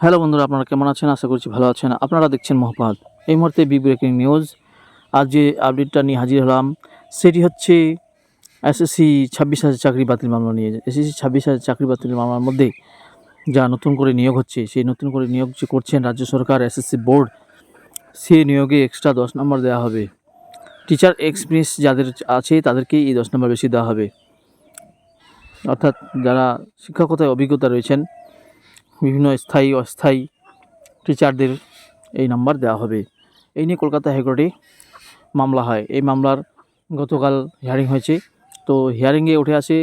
Hello বন্ধুরা, আপনারা কেমন আছেন? আশা করছি ভালো আছেন। আপনারা দেখছেন মহপাত এই মুহূর্তে বিগ ব্রেকিং নিউজ আজ যে আপডেটটা নিয়ে হাজির হলাম, সেটি হচ্ছে এসএসসি ছাব্বিশ হাজার চাকরি বাতিল মামলা নিয়ে। এসএসসি ছাব্বিশ হাজার চাকরি বাতিল মামলার মধ্যে যা নতুন করে নিয়োগ হচ্ছে, সেই নতুন করে নিয়োগ যে করছেন রাজ্য সরকার এসএসসি বোর্ড সেই নিয়োগে এক্সট্রা দশ নম্বর দেওয়া হবে। টিচার এক্সপিরিয়েন্স যাদের আছে তাদেরকেই এই দশ নম্বর বেশি দেওয়া হবে। অর্থাৎ যারা শিক্ষকতায় অভিজ্ঞতা রয়েছেন বিভিন্ন স্থায়ী, অস্থায়ী টিচারদের এই নাম্বার দেওয়া হবে। এই নিয়ে কলকাতা হাইকোর্টে মামলা হয়। এই মামলার গতকাল হিয়ারিং হয়েছে। তো হিয়ারিংয়ে উঠে আসে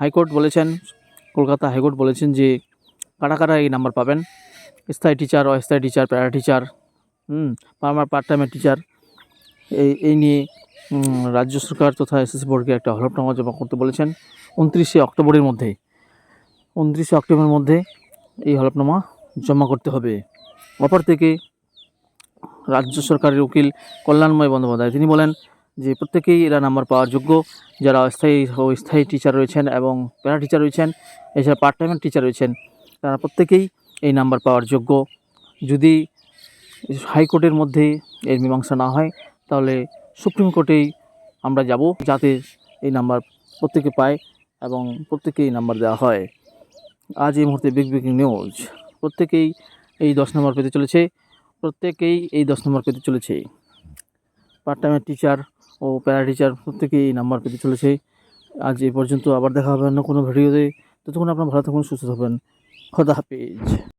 হাইকোর্ট বলেছেন, কলকাতা হাইকোর্ট বলেছেন যে কারা কারা এই নাম্বার পাবেন? স্থায়ী টিচার অস্থায়ী টিচার প্যারা টিচার হুম পার্ট টাইমের টিচার এই এই নিয়ে রাজ্য সরকার তথা এসএসসি বোর্ডকে একটা হলফনামা জমা করতে বলেছেন। উনত্রিশে অক্টোবরের মধ্যে, উনত্রিশে অক্টোবরের মধ্যে এই হলফনামা জমা করতে হবে। অপর থেকে রাজ্য সরকারের উকিল কল্যাণময় বন্দ্যোপাধ্যায়, তিনি বলেন যে প্রত্যেকেই এরা নাম্বার পাওয়ার যোগ্য। যারা অস্থায়ী স্থায়ী টিচার রয়েছেন এবং প্যারা টিচার রয়েছেন, এছাড়া পার্ট টাইমের টিচার রয়েছেন, তারা প্রত্যেকেই এই নাম্বার পাওয়ার যোগ্য। যদি হাইকোর্টের মধ্যে এর মীমাংসা না হয়, তাহলে সুপ্রিম কোর্টেই আমরা যাব যাতে এই নাম্বার প্রত্যেকে পায় এবং প্রত্যেকেই এই নাম্বার দেওয়া হয়। আজ এই মুহূর্তে বিগ ব্রেকিং নিউজ প্রত্যেকেই এই দশ নম্বর পেতে চলেছে। প্রত্যেকেই এই দশ নম্বর পেতে চলেছে। পার্ট টাইমের টিচার ও প্যারা টিচার প্রত্যেকেই এই নাম্বার পেতে চলেছে। আজ এ পর্যন্ত আবার দেখা হবে অন্য কোনো ভিডিওতে। ততক্ষণ আপনার ভালো থাকুন, সুস্থ থাকবেন খোদা হাফিজ।